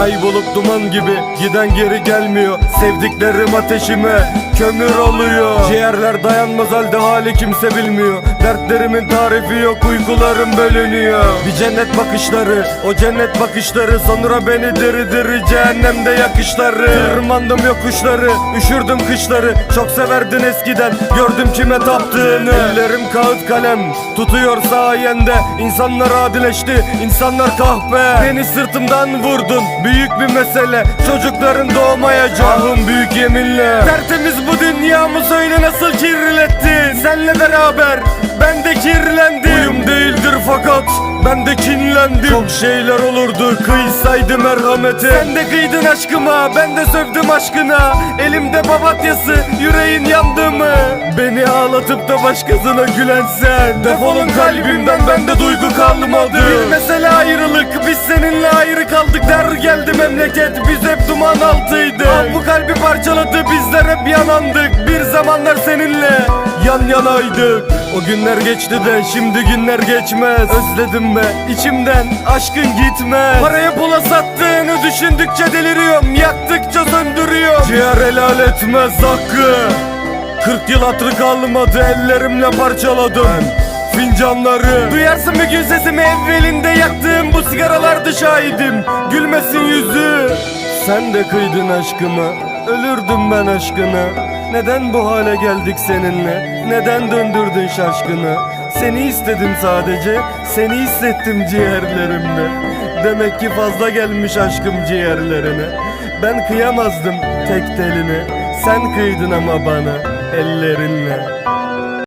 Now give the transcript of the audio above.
Kaybolup duman gibi giden geri gelmiyor. Sevdiklerim ateşime kömür oluyor Ciğerler dayanmaz halde hali kimse bilmiyor Dertlerimin tarifi yok uykularım bölünüyor. Bir cennet bakışları o cennet bakışları. Sonra beni diri diri cehennemde yakışları. Tırmandım yokuşları üşürdüm kışları. Çok severdin eskiden gördüm kime taptığını. Ellerim kağıt kalem tutuyor sayende. İnsanlar adileşti insanlar kahpe. Beni sırtımdan vurdun büyük bir mesele. Çocukların doğmayacak Ahım büyük yeminle. Tertemiz bu dünyamı söyle nasıl kirlettin? Senle beraber ben de kirlendim Uyum değildir fakat ben de kinlendim Çok şeyler olurdu kıysaydı merhamete. Sen de kıydın aşkıma ben de sövdüm aşkına. Elimde babatyası yüreğin yandı mı? Beni ağlatıp da başkasına gülen sen. Defolun kalbimden bende duygu kalmadı. Bir mesele ayrılık biz seninle ayrı kaldık Der geldi memleket. Biz hep duman altıydık Al bu kalbi parçaladı bizler hep yanandık. Bir zamanlar seninle yan yanaydık O günler geçti de şimdi günler geçmez. Özledim be içimden aşkın gitmez. Paraya pula sattığını düşündükçe deliriyorum. Yaktıkça söndürüyor Ciğer helal etmez hakkı. 40 yıl hatırı kalmadı ellerimle parçaladım. Fincanları. Duyarsın bir gün sesimi evvelinde yaktığım bu sigaralarda şahidim. Gülmesin yüzü. Sen de kıydın aşkımı Ölürdüm ben aşkına Neden bu hale geldik seninle? Neden döndürdün şaşkını? Seni istedim sadece Seni hissettim ciğerlerimde Demek ki fazla gelmiş aşkım ciğerlerine. Ben kıyamazdım tek teline. Sen kıydın ama bana ellerinle